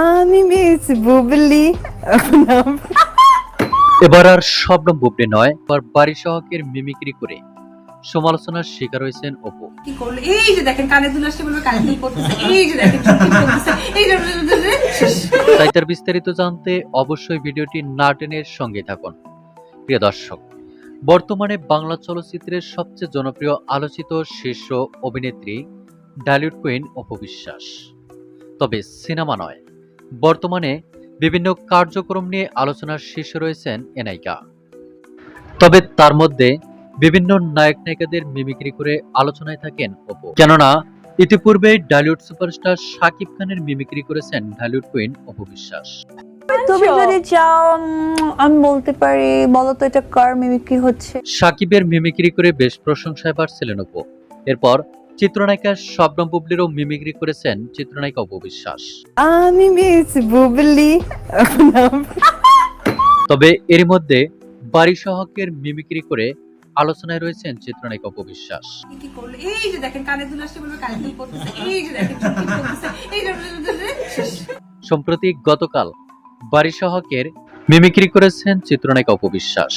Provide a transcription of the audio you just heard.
আমি মিস বুবলি। এবার আর শবনম বুবলি নয় এবার বাড়ি সহকের মিমিক্রি করে সমালোচনার শিকার হয়েছেন অপু। কি করল? এই যে দেখেন কানে দুল আসছে বলবে কানে দুল পড়তেছে। এই যে দেখেন করতেছে এই যে। তাই তার বিস্তারিত জানতে অবশ্যই ভিডিওটি না টেনে সঙ্গে থাকুন। প্রিয় দর্শক বর্তমানে বাংলা চলচ্চিত্রের সবচেয়ে জনপ্রিয় আলোচিত শীর্ষ অভিনেত্রী ডালিউড কুইন অপু বিশ্বাস। তবে সিনেমা নয় বর্তমানে বিভিন্ন কার্যক্রম নিয়ে আলোচনার শীর্ষে রয়েছেন এ নায়িকা তবে তার মধ্যে বিভিন্ন নায়ক নায়িকাদের মিমিক্রি করে আলোচনায় থাকেন অপু কেননা ইতিপূর্বে ডালিউড সুপারস্টার শাকিব খানের মিমিক্রি করেছেন ডালিউড কুইন অপু বিশ্বাস। তুমি যদি চাও আমি বলতে পারি বলো তো এটা কার মিমিক্রি হচ্ছে? সাকিবের মিমিক্রি করে বেশ প্রশংসায় পাচ্ছিলেন অপু এরপর চিত্রনায়িকা শবনম বুবলিরও মিমিক্রি করেছেন চিত্রনায়িকা অপু বিশ্বাস আমি মিস বুবলি। তবে এর মধ্যে বাড়ি সহকের মিমিক্রি করে আলোচনায় রয়েছেন চিত্রনায়িকা অপু বিশ্বাস কি করল? এই যে দেখেন কানে দুল আসছে বলবে কানে দুল পড়তেছে। এই যে দেখেন চুল টিপ করতেছে এই যে শেষ। সম্প্রতি গতকাল বাড়ি সহকের মিমিক্রি করেছেন চিত্রনায়িকা অপু বিশ্বাস